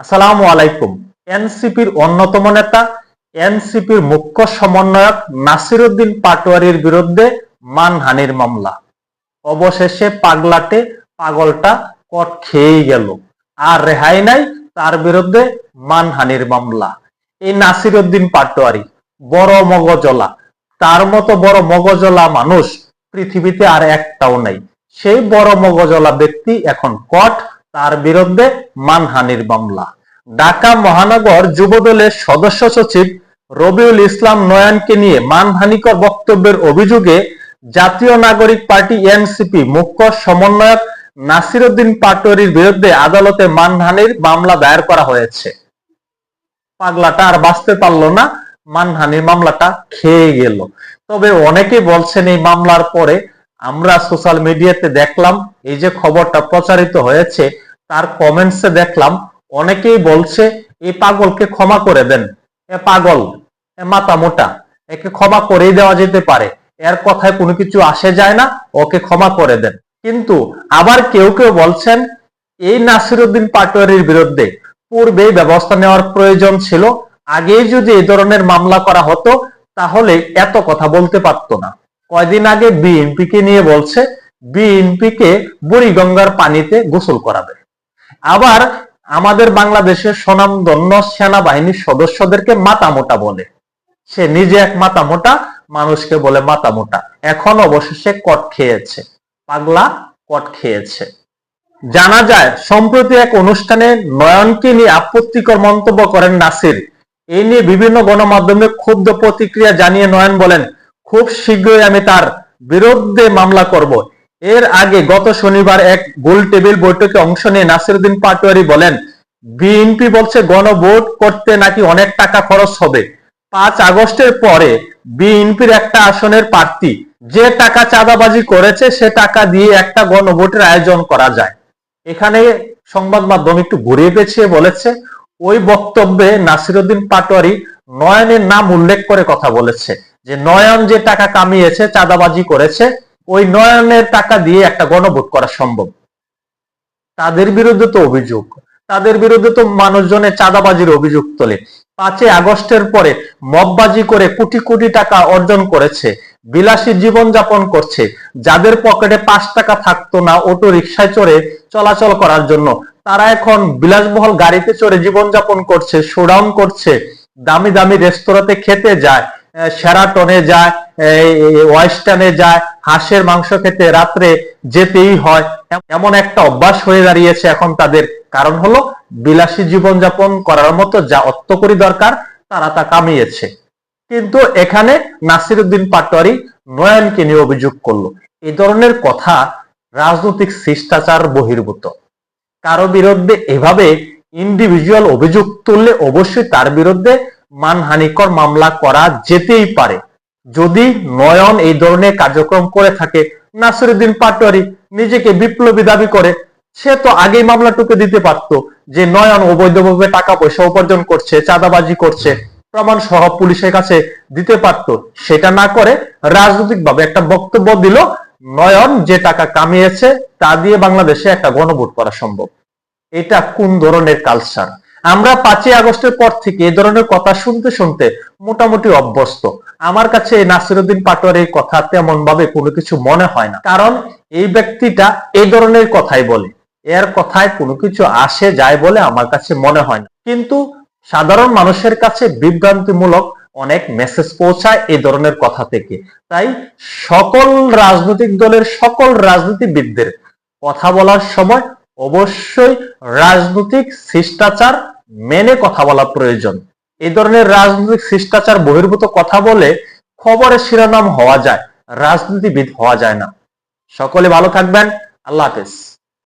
আসসালামু আলাইকুম। এনসিপির অন্যতম নেতা, এনসিপির মুখ্য সমন্বয়ক নাসিরুদ্দিন পাটোয়ারির বিরুদ্ধে মানহানির মামলা। অবশেষে পাগলাটে পাগলটা কট খেয়েই গেল। আর রেহাই নাই, তার বিরুদ্ধে মানহানির মামলা। এই নাসিরুদ্দিন পাটোয়ারি, বড় মগজলা। তার মতো বড় মগজলা মানুষ পৃথিবীতে আর একটাও নাই। সেই বড় মগজলা ব্যক্তি এখন কট তার বিরুদ্ধে মানহানির মামলা। ঢাকা মহানগর যুবদলের সদস্য সচিব রবিউল ইসলাম নয়নকে নিয়ে মানহানিকর বক্তব্যের অভিযোগে জাতীয় নাগরিক পার্টি এনসিপি মুখ্য সমন্বয়ক নাসিরুদ্দিন পাটোয়ারির বিরুদ্ধে আদালতে মানহানির মামলা দায়ের করা হয়েছে। পাগলাটা আর বাঁচতে পারল না, মানহানির মামলাটা খেয়ে গেল। তবে অনেকে বলছেন এই মামলার পরে আমরা সোশ্যাল মিডিয়াতে দেখলাম, এই যে খবরটা প্রচারিত হয়েছে তার কমেন্টসে দেখলাম, অনেকেই বলছে এই পাগলকে ক্ষমা করে দেন। এ পাগল, এ মাথা মোটা, একে ক্ষমা করেই দেওয়া যেতে পারে। এর কথায় কোনো কিছু আসে যায় না, ওকে ক্ষমা করে দেন। কিন্তু আবার কেউ কেউ বলছেন, এই নাসিরুদ্দিন পাটোয়ারির বিরুদ্ধে পূর্বেই ব্যবস্থা নেওয়ার প্রয়োজন ছিল। আগেই যদি এই ধরনের মামলা করা হতো, তাহলে এত কথা বলতে পারতো না। কয়দিন আগে বিএনপিকে নিয়ে বলছে, বিএনপিকে বুড়িগঙ্গার পানিতে গোসল করাবে। আবার আমাদের বাংলাদেশের স্বনামধন্য সেনাবাহিনীর সদস্যদেরকে মাতা মোটা বলে। সে নিজে এক মাতা মোটা মানুষকে বলে মাতা মোটা এখন অবশেষে কট খেয়েছে। পাগলা কট খেয়েছে। জানা যায়, সম্প্রতি এক অনুষ্ঠানে নয়নকে নিয়ে আপত্তিকর মন্তব্য করেন নাসির। এই নিয়ে বিভিন্ন গণমাধ্যমে ক্ষুব্ধ প্রতিক্রিয়া জানিয়ে নয়ন বলেন, খুব শীঘ্রই আমি তার বিরুদ্ধে মামলা করব। এর আগে গত শনিবার এক গোল টেবিল বৈঠকে অংশ নিয়ে নাসিরুদ্দিন পাটোয়ারি বলেন, বিএনপি বলছে গণভোট করতে নাকি অনেক টাকা খরচ হবে। পাঁচ আগস্টের পরে বিএনপির একটা আসনের প্রার্থী যে টাকা চাঁদাবাজি করেছে সে টাকা দিয়ে একটা গণভোটের আয়োজন করা যায়। এখানে সংবাদ মাধ্যম একটু ঘুরিয়ে পেছিয়ে বলেছে, ওই বক্তব্যে নাসিরুদ্দিন পাটোয়ারি নয়নের নাম উল্লেখ করে কথা বলেছে, যে নয়ন যে টাকা কামিয়েছে, চাঁদাবাজি করেছে ওই নয়নের টাকা দিয়ে একটা গণভোট করা সম্ভব। তাদের বিরুদ্ধে তো অভিযোগ। তাদের বিরুদ্ধে তো মানুষজনের চাঁদাবাজির অভিযোগ তোলে। পাঁচই আগস্টের পরে মববাজি করে কোটি কোটি টাকা অর্জন করেছে, বিলাসী জীবন যাপন করছে, যাদের পকেটে পাঁচ টাকা থাকতো না অটো রিক্সায় চড়ে চলাচল করার জন্য। তারা এখন বিলাসবহল গাড়িতে চড়ে জীবন যাপন করছে, শোডাউন করছে, দামি দামি রেস্তোরাঁতে খেতে যায় সেরাটনে যায় ওয়েস্টার্নে যায়, হাঁসের মাংস খেতে রাত্রে যেতেই হয়। এমন একটা অভ্যাস হয়ে দাঁড়িয়েছে এখন তাদের। কারণ হলো, বিলাসী জীবনযাপন করার মতো যা অর্থকরী দরকার, তারা তা কামিয়েছে। কিন্তু এখানে নাসিরুদ্দিন পাটোয়ারি নয়নকে নিয়ে অভিযোগ করল। এই ধরনের কথা রাজনৈতিক শিষ্টাচার বহির্ভূত। কারও বিরুদ্ধে এভাবে ইন্ডিভিজুয়াল অভিযোগ তুললে অবশ্যই তার বিরুদ্ধে মানহানিকর মামলা করা যেতেই পারে। যদি নয়ন এই ধরনের কার্যক্রম করে থাকে, নাসিরুদ্দিন পাটোয়ারি নিজেকে বিপ্লবী দাবি করে, সে তো আগেই মামলা টুকে দিতে পারত যে নয়ন অবৈধভাবে টাকা পয়সা উপার্জন করছে, চাঁদাবাজি করছে প্রমাণ সহ পুলিশের কাছে দিতে পারত। সেটা না করে রাজনৈতিকভাবে একটা বক্তব্য দিল, নয়ন যে টাকা কামিয়েছে, তা দিয়ে বাংলাদেশে একটা গণভোট করা সম্ভব। এটা কোন ধরনের কালচার আমরা পাঁচই আগস্টের পর থেকে এই ধরনের কথা শুনতে শুনতে মোটামুটি অভ্যস্ত। আমার কাছে এই নাসিরুদ্দিন পাটোয়ারির কথা তেমন ভাবে কোনো কিছু মনে হয় না। কারণ এই ব্যক্তিটা এই ধরনের কথাই বলে। এর কথায় কোনো কিছু আসে, যায় বলে আমার কাছে মনে হয় না। কিন্তু সাধারণ মানুষের কাছে বিভ্রান্তিমূলক অনেক মেসেজ পৌঁছায় এই ধরনের কথা থেকে। তাই সকল রাজনৈতিক দলের সকল রাজনীতিবিদদের কথা বলার সময় অবশ্যই রাজনৈতিক শিষ্টাচার মেনে কথা বলা প্রয়োজন। এই ধরনের রাজনৈতিক শিষ্টাচার বহির্ভূত কথা বলে খবরের শিরোনাম হওয়া যায়, রাজনীতিবিদ হওয়া যায় না। সকলে ভালো থাকবেন, আল্লাহ হাফেজ।